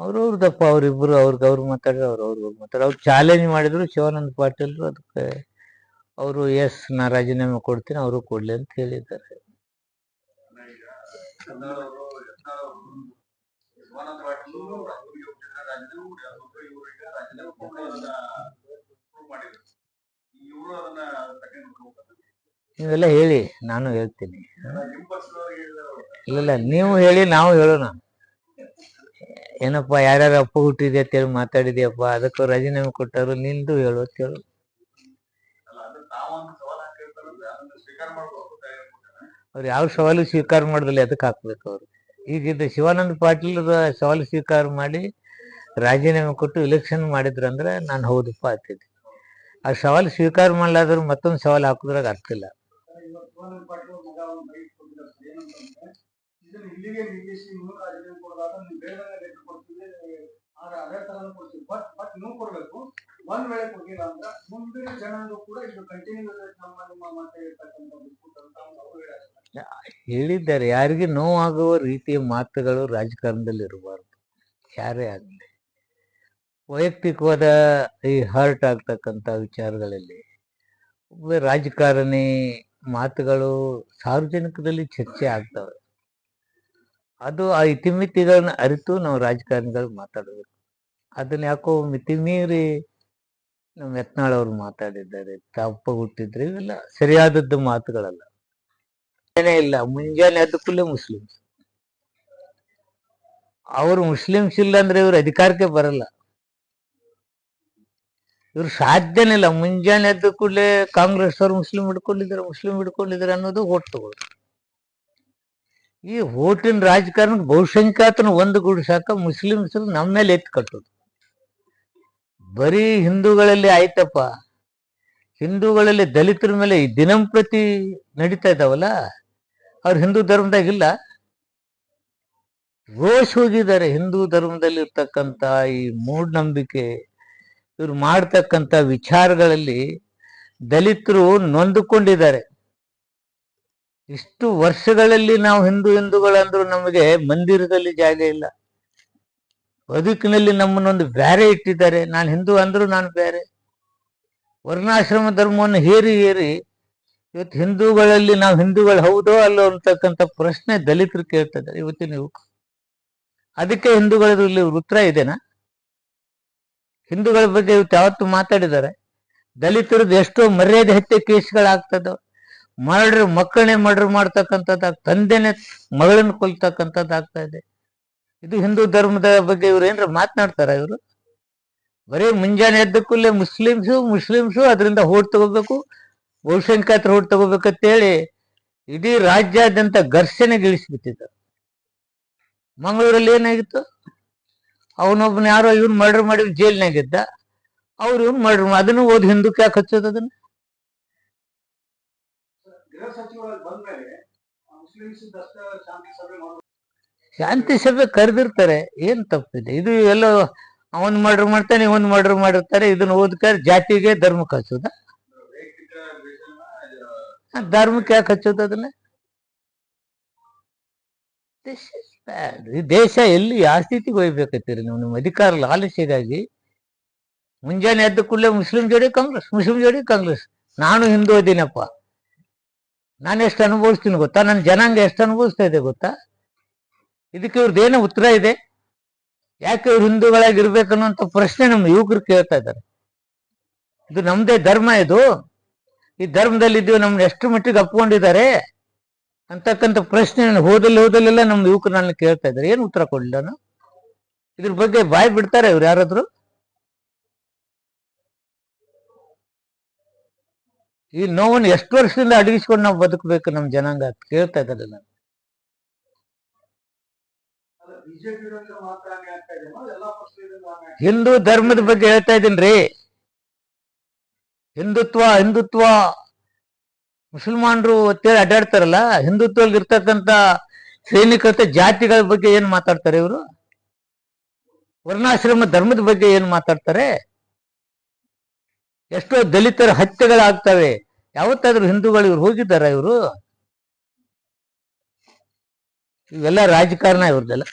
ಅವ್ರವ್ರದಪ್ಪ ಅವ್ರಿಬ್ರು ಅವ್ರಿಗೆ ಅವ್ರು ಮಾತಾಡಿದ್ರು ಅವ್ರು ಅವ್ರಿಗೆ ಮಾತಾಡ ಅವ್ರು ಚಾಲೆಂಜ್ ಮಾಡಿದ್ರು ಶಿವಾನಂದ ಪಾಟೀಲ್ರು ಅದಕ್ಕೆ ಅವರು ಎಸ್ ನಾ ರಾಜೀನಾಮೆ ಕೊಡ್ತೀನಿ, ಅವರು ಕೊಡ್ಲಿ ಅಂತ ಹೇಳಿದ್ದಾರೆ. ನೀವೆಲ್ಲ ಹೇಳಿ, ನಾನು ಹೇಳ್ತೀನಿ. ಇಲ್ಲ ಇಲ್ಲ, ನೀವು ಹೇಳಿ, ನಾವು ಹೇಳೋಣ. ಏನಪ್ಪ, ಯಾರ್ಯಾರ ಅಪ್ಪ ಹುಟ್ಟಿದೆ ಅಂತೇಳಿ ಮಾತಾಡಿದ್ಯಪ್ಪ. ಅದಕ್ಕೂ ರಾಜೀನಾಮೆ ಕೊಟ್ಟರು ನಿಂದು ಹೇಳು ಅಂತ ಹೇಳು. ಅವ್ರು ಯಾವ ಸವಾಲು ಸ್ವೀಕಾರ ಮಾಡಿದಲ್ಲಿ ಅದಕ್ಕೆ ಹಾಕ್ಬೇಕು ಅವ್ರು. ಈಗ ಇದು ಶಿವಾನಂದ ಪಾಟೀಲ್ ಸವಾಲು ಸ್ವೀಕಾರ ಮಾಡಿ ರಾಜೀನಾಮೆ ಕೊಟ್ಟು ಇಲೆಕ್ಷನ್ ಮಾಡಿದ್ರು ಅಂದ್ರೆ ನಾನು ಹೌದಪ್ಪ ಆಗ್ತಿದ್ದೆ ಆ ಸವಾಲು ಸ್ವೀಕಾರ ಮಾಡಲಾದ್ರೂ ಮತ್ತೊಂದು ಸವಾಲು ಹಾಕುದ್ರಾಗ ಅರ್ಥ ಇಲ್ಲ. ಇಲ್ಲಿಗೆ ನಿಲ್ಲಿಸಿ ನೀವು ರಾಜೀನಾಮೆ ಕೊಡೋದಾದ್ರೆ ನೀವು ಬೇಗನೆ ಲೆಕ್ಕ ಕೊಡ್ತೀವಿ ಆದ್ರೆ ಅದೇ ತರ ಕೊಡ್ತೀವಿ ಬಟ್ ಬಟ್ ನೀವು ಕೊಡ್ಬೇಕು. ಒಂದ್ ವೇಳೆ ಕೊಟ್ಟಿಲ್ಲ ಅಂದ್ರೆ ಮುಂದಿನ ಜನಾಂಗ ಕೂಡ ಇದು ಕಂಟಿನ್ಯೂ ನಮ್ಮ, ನಿಮ್ಮ ಮತ್ತೆ ಇರ್ತಕ್ಕಂಥ. ಹೇಳಿದ್ದಾರೆ. ಯಾರಿಗೆ ನೋವಾಗುವ ರೀತಿಯ ಮಾತುಗಳು ರಾಜಕಾರಣದಲ್ಲಿ ಇರಬಾರ್ದು ಯಾರೇ ಆಗಲಿ. ವೈಯಕ್ತಿಕವಾದ ಈ ಹರ್ಟ್ ಆಗ್ತಕ್ಕಂಥ ವಿಚಾರಗಳಲ್ಲಿ ರಾಜಕಾರಣಿ ಮಾತುಗಳು ಸಾರ್ವಜನಿಕದಲ್ಲಿ ಚರ್ಚೆ ಆಗ್ತವೆ. ಅದು ಆ ಇತಿಮಿತಿಗಳನ್ನ ಅರಿತು ನಾವು ರಾಜಕಾರಣಿಗಳು ಮಾತಾಡಬೇಕು ಅದನ್ನ ಯಾಕೋ ಮಿತಿಮೀರಿ ನಮ್ಮ ಯತ್ನಾಳ್ ಅವರು ಮಾತಾಡಿದ್ದಾರೆ. ತಪ್ಪ ಹುಟ್ಟಿದ್ರೆ ಇವೆಲ್ಲ ಸರಿಯಾದದ್ದು ಮಾತುಗಳಲ್ಲ. ಏನೇ ಇಲ್ಲ, ಮುಂಜಾನೆ ಎದ್ದ ಕೂಡಲೇ ಮುಸ್ಲಿಮ್ಸ್. ಅವರು ಮುಸ್ಲಿಮ್ಸ್ ಇಲ್ಲ ಅಂದ್ರೆ ಇವ್ರ ಅಧಿಕಾರಕ್ಕೆ ಬರಲ್ಲ. ಇವ್ರು ಸಾಧ್ಯನೇ ಇಲ್ಲ. ಮುಂಜಾನೆ ಎದ್ದ ಕೂಡಲೇ ಕಾಂಗ್ರೆಸ್ ಅವರು ಮುಸ್ಲಿಂ ಹಿಡ್ಕೊಂಡಿದ್ದಾರೆ ಮುಸ್ಲಿಂ ಹಿಡ್ಕೊಂಡಿದ್ದಾರೆ ಅನ್ನೋದು ಓಟ್ ತಗೊಳ್ಳೋದು ಈ ಓಟಿನ ರಾಜಕಾರಣಕ್ಕೆ ಬಹುಸಂಖ್ಯಾತನ ಒಂದು ಗುಡಿಸಾಕ ಮುಸ್ಲಿಮ್ಸ್ ನಮ್ಮ ಮೇಲೆ ಎತ್ತಿ ಕಟ್ಟೋದು. ಬರೀ ಹಿಂದೂಗಳಲ್ಲಿ ಆಯ್ತಪ್ಪ. ಹಿಂದೂಗಳಲ್ಲಿ ದಲಿತರ ಮೇಲೆ ದಿನಂಪ್ರತಿ ನಡೀತಾ ಇದಾವಲ್ಲ, ಅವ್ರು ಹಿಂದೂ ಧರ್ಮದಾಗಿಲ್ಲ ರೋಷ್ ಹೋಗಿದ್ದಾರೆ ಹಿಂದೂ ಧರ್ಮದಲ್ಲಿ ಇರ್ತಕ್ಕಂಥ ಈ ಮೂಢನಂಬಿಕೆ, ಇವ್ರು ಮಾಡ್ತಕ್ಕಂಥ ವಿಚಾರಗಳಲ್ಲಿ ದಲಿತರು ನೊಂದುಕೊಂಡಿದ್ದಾರೆ. ಇಷ್ಟು ವರ್ಷಗಳಲ್ಲಿ ನಾವು ಹಿಂದೂ ಹಿಂದೂಗಳಂದ್ರು ನಮಗೆ ಮಂದಿರದಲ್ಲಿ ಜಾಗ ಇಲ್ಲ. ಬದುಕಿನಲ್ಲಿ ನಮ್ಮನ್ನೊಂದು ಬೇರೆ ಇಟ್ಟಿದ್ದಾರೆ. ನಾನು ಹಿಂದೂ ಅಂದ್ರು ನಾನು ಬೇರೆ ವರ್ಣಾಶ್ರಮ ಧರ್ಮವನ್ನು ಹೇರಿ ಹೇರಿ ಇವತ್ತು ಹಿಂದೂಗಳಲ್ಲಿ ನಾವು ಹಿಂದೂಗಳು ಹೌದೋ ಅಲ್ಲೋ ಅಂತಕ್ಕಂಥ ಪ್ರಶ್ನೆ ದಲಿತರು ಕೇಳ್ತಿದ್ದಾರೆ. ಇವತ್ತು ಇವತ್ತಿನ ಯುವಕ ಅದಕ್ಕೆ ಹಿಂದೂಗಳಲ್ಲಿ ಉತ್ತರ ಇದೆನಾ? ಹಿಂದೂಗಳ ಬಗ್ಗೆ ಇವತ್ತು ಯಾವತ್ತು ಮಾತಾಡಿದ್ದಾರೆ. ದಲಿತರದ್ದು ಎಷ್ಟೋ ಮರ್ಯಾದೆ ಹತ್ಯೆ ಕೇಸ್ಗಳಾಗ್ತದ. ಮರ್ಡರ್, ಮಕ್ಕಳನ್ನೇ ಮರ್ಡರ್ ಮಾಡ್ತಕ್ಕಂಥದ್ದು ತಂದೆನೆ ಮಗಳನ್ನ ಕೊಲ್ತಕ್ಕಂಥದ್ದು ಆಗ್ತಾ ಇದೆ. ಇದು ಹಿಂದೂ ಧರ್ಮದ ಬಗ್ಗೆ ಇವ್ರು ಏನ್ರ ಮಾತನಾಡ್ತಾರ ಇವರು? ಬರೀ ಮುಂಜಾನೆ ಎದ್ದ ಕೂಡಲೇ ಮುಸ್ಲಿಮ್ಸು ಮುಸ್ಲಿಮ್ಸು ಅದರಿಂದ ಹೋಟ್ ತಗೋಬೇಕು ಬಹುಸಂಖ್ಯಾತರ ಹೋಟ್ ತಗೋಬೇಕಂತೇಳಿ ಇಡೀ ರಾಜ್ಯಾದ್ಯಂತ ಘರ್ಷಣೆಗಿಳಿಸ್ಬಿಟ್ಟಿದ್ದಾರೆ ಮಂಗಳೂರಲ್ಲಿ ಏನಾಗಿತ್ತು? ಅವನೊಬ್ಬನ ಯಾರೋ ಇವ್ನು ಮರ್ಡರ್ ಮಾಡಿ ಜೈಲ್ನಾಗಿದ್ದ ಅವ್ರು ಇವ್ನು ಮರ್ಡರ್ ಅದನ್ನು ಓದಿ ಹಿಂದಕ್ಕೆ ಯಾಕೆ ಹಚ್ಚೋದು ಅದನ್ನ? ಗೃಹ ಸಚಿವರಾಗಿ ಬಂದ್ಮೇಲೆ ಮುಸ್ಲಿಮ್ಸ್ ಶಾಂತಿ ಸಭೆ ಮಾಡೋದು. ಶಾಂತಿ ಸಭೆ ಕರೆದಿರ್ತಾರೆ ಏನ್ ತಪ್ಪಿದೆ? ಇದು ಎಲ್ಲ ಅವನ್ ಮರ್ಡರ್ ಮಾಡ್ತಾನೆ ಇವನ್ ಮರ್ಡರ್ ಮಾಡಿರ್ತಾರೆ ಇದನ್ನ ಓದ್ಕಾರ ಜಾತಿಗೆ ಧರ್ಮಕ್ಕೆ ಹಚ್ಚೋದ ಧರ್ಮಕ್ಕೆ ಯಾಕೆ ಹಚ್ಚೋದು ಅದನ್ನ? ದೇಶ ಎಲ್ಲಿ ಯಾವ ಸ್ಥಿತಿಗೆ ಹೋಗ್ಬೇಕತ್ತೀರಿ ನೀವು? ನಿಮ್ಮ ಅಧಿಕಾರ ಲಾಲಸೆಗಾಗಿ ಮುಂಜಾನೆ ಎದ್ದ ಕೂಡಲೇ ಮುಸ್ಲಿಂ ಜೋಡಿ ಕಾಂಗ್ರೆಸ್ ಮುಸ್ಲಿಂ ಜೋಡಿ ಕಾಂಗ್ರೆಸ್. ನಾನು ಹಿಂದೂ ಅದೀನಪ್ಪ. ನಾನು ಎಷ್ಟು ಅನುಭವಿಸ್ತೀನಿ ಗೊತ್ತಾ? ನನ್ನ ಜನಾಂಗ ಎಷ್ಟು ಅನುಭವಿಸ್ತಾ ಇದೆ ಗೊತ್ತಾ? ಇದಕ್ಕೆ ಇವ್ರದ್ದು ಏನೋ ಉತ್ತರ ಇದೆ? ಯಾಕೆ ಇವ್ರು ಹಿಂದೂಗಳಾಗಿರ್ಬೇಕು ಇರ್ಬೇಕನ್ನುವಂತ ಪ್ರಶ್ನೆ ನಮ್ಮ ಯುವಕರು ಕೇಳ್ತಾ ಇದ್ದಾರೆ. ಇದು ನಮ್ದೇ ಧರ್ಮ ಇದು. ಈ ಧರ್ಮದಲ್ಲಿ ಇದ್ದೀವಿ, ನಮ್ನ ಎಷ್ಟು ಮಟ್ಟಿಗೆ ಅಪ್ಕೊಂಡಿದ್ದಾರೆ ಅಂತಕ್ಕಂಥ ಪ್ರಶ್ನೆ ಹೋದಲ್ಲಿ ಹೋದಲ್ಲೆಲ್ಲ ನಮ್ಮ ಯುವಕರು ನನ್ನ ಕೇಳ್ತಾ ಇದ್ದಾರೆ. ಏನು ಉತ್ತರ ಕೊಡಲಿಲ್ಲ ಇದ್ರ ಬಗ್ಗೆ ಬಾಯ್ ಬಿಡ್ತಾರೆ ಇವ್ರು ಯಾರಾದ್ರು? ಈ ನೋವನ್ನು ಎಷ್ಟು ವರ್ಷದಿಂದ ಅಡಗಿಸ್ಕೊಂಡು ನಾವು ಬದುಕಬೇಕು ನಮ್ಮ ಜನಾಂಗ ಕೇಳ್ತಾ ಇದ್ದಾರೆ ನಾನು ಹಿಂದೂ ಧರ್ಮದ ಬಗ್ಗೆ ಹೇಳ್ತಾ ಇದ್ದೀನಿ ಹಿಂದುತ್ವ ಹಿಂದುತ್ವ. ಮುಸಲ್ಮಾನರು ಅಂತೇಳಿ ಅಡ್ಡಾಡ್ತಾರಲ್ಲ, ಹಿಂದುತ್ವದಲ್ಲಿ ಇರ್ತಕ್ಕಂಥ ಸೈನಿಕತೆ ಜಾತಿಗಳ ಬಗ್ಗೆ ಏನ್ ಮಾತಾಡ್ತಾರೆ ಇವರು? ವರ್ಣಾಶ್ರಮ ಧರ್ಮದ ಬಗ್ಗೆ ಏನ್ ಮಾತಾಡ್ತಾರೆ? ಎಷ್ಟೋ ದಲಿತರ ಹತ್ಯೆಗಳಾಗ್ತವೆ. ಯಾವತ್ತಾದ್ರೂ ಹಿಂದೂಗಳು ಇವ್ರು ಹೋಗಿದ್ದಾರ ಇವರು? ಇವೆಲ್ಲ ರಾಜಕಾರಣ ಇವ್ರದೆಲ್ಲ